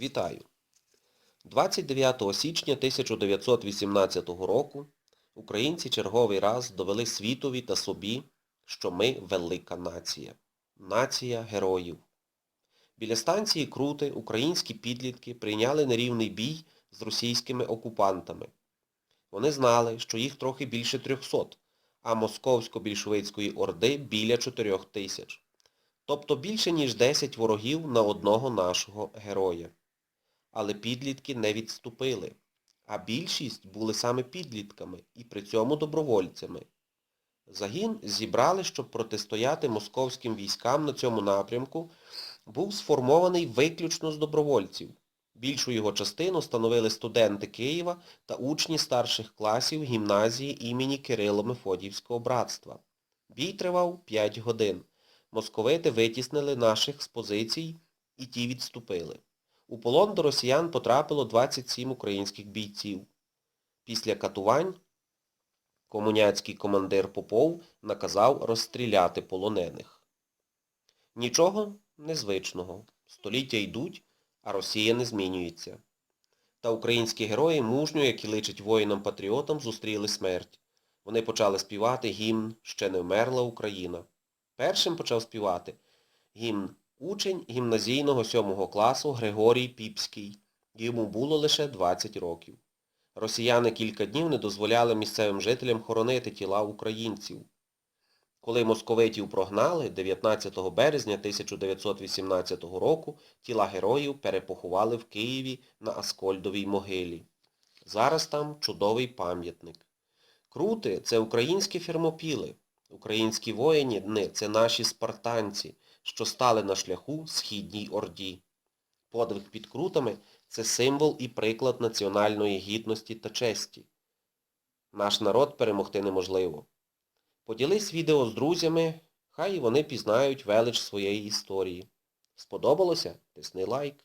Вітаю! 29 січня 1918 року українці черговий раз довели світові та собі, що ми велика нація. Нація героїв. Біля станції Крути українські підлітки прийняли нерівний бій з російськими окупантами. Вони знали, що їх трохи більше 300, а московсько-більшовицької орди біля 4 тисяч. Тобто більше, ніж 10 ворогів на одного нашого героя. Але підлітки не відступили, а більшість були саме підлітками і при цьому добровольцями. Загін зібрали, щоб протистояти московським військам на цьому напрямку, був сформований виключно з добровольців. Більшу його частину становили студенти Києва та учні старших класів гімназії імені Кирило Мефодіївського братства. Бій тривав 5 годин. Московити витіснили наших з позицій і ті відступили. У полон до росіян потрапило 27 українських бійців. Після катувань комуняцький командир Попов наказав розстріляти полонених. Нічого незвичного. Століття йдуть, а Росія не змінюється. Та українські герої мужньо, як і личить воїнам-патріотам, зустріли смерть. Вони почали співати гімн «Ще не вмерла Україна». Першим почав співати гімн учень гімназійного сьомого класу Григорій Піпський. Йому було лише 20 років. Росіяни кілька днів не дозволяли місцевим жителям хоронити тіла українців. Коли московитів прогнали, 19 березня 1918 року тіла героїв перепоховали в Києві на Аскольдовій могилі. Зараз там чудовий пам'ятник. Крути – це українські фермопіли. Українські воїни – це наші спартанці, що стали на шляху Східній Орді. Подвиг під крутами – це символ і приклад національної гідності та честі. Наш народ перемогти неможливо. Поділись відео з друзями, хай вони пізнають велич своєї історії. Сподобалося? Тисни лайк.